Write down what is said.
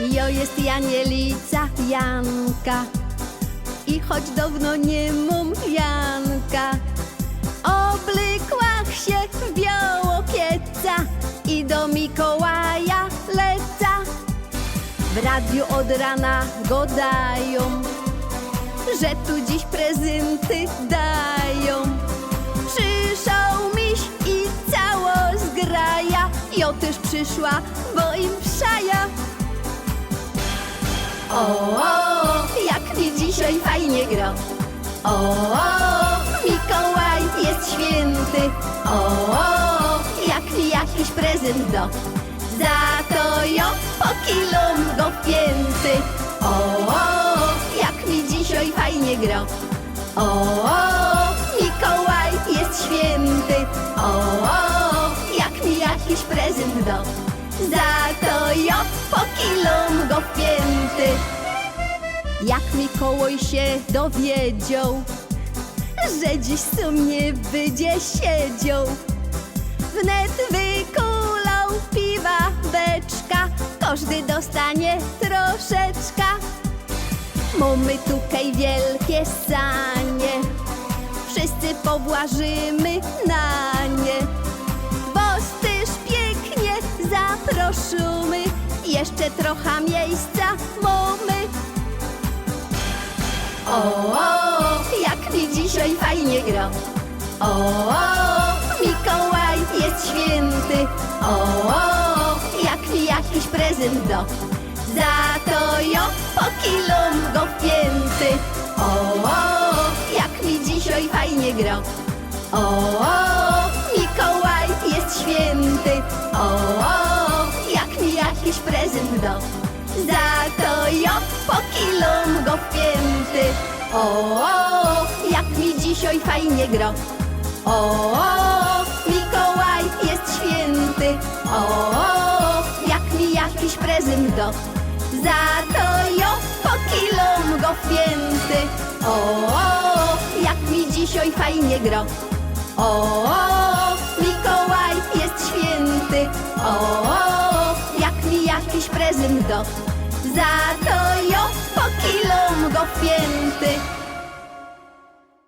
Jo jest Janielica Janka. I choć dawno nie mam Janka. Oblykłach się w biało pieca I do Mikołaja leca. W radiu od rana go dają Że tu dziś prezenty dają. Przyszał miś i cało zgraja Jo też przyszła, bo im przaja o, o, jak mi dzisiaj fajnie gra. O, o, Mikołaj jest święty. O, o, jak mi jakiś prezent do. Za to jo pokilom go pięty. O, o, jak mi dzisiaj fajnie gra. O, o, Mikołaj jest święty. O, o, jak mi jakiś prezent do. Za to jo pokilom go w pięty. Jak Mikołaj się dowiedział, że dziś sumnie będzie siedział. Wnet wykulał piwa beczka, każdy dostanie troszeczka. Mamy tutaj wielkie sanie, wszyscy powłażymy na jeszcze trochę miejsca mamy. O, o, jak mi dzisiaj fajnie gra. O, o, Mikołaj jest święty. O, o, jak mi jakiś prezent do. Za to jo pokilom go w pięty. O, o, jak mi dzisiaj fajnie gra. O, jakiś prezent do. Za to jo pokilom go pięty. O, o, jak mi dzisiaj fajnie gra. O, o, Mikołaj jest święty. O, o, jak mi jakiś prezent do. Za to jo pokilom go pięty. O, o, jak mi dzisiaj fajnie gra. O, o, Mikołaj jakiś prezent do. Za to jo pokilom go w pięty.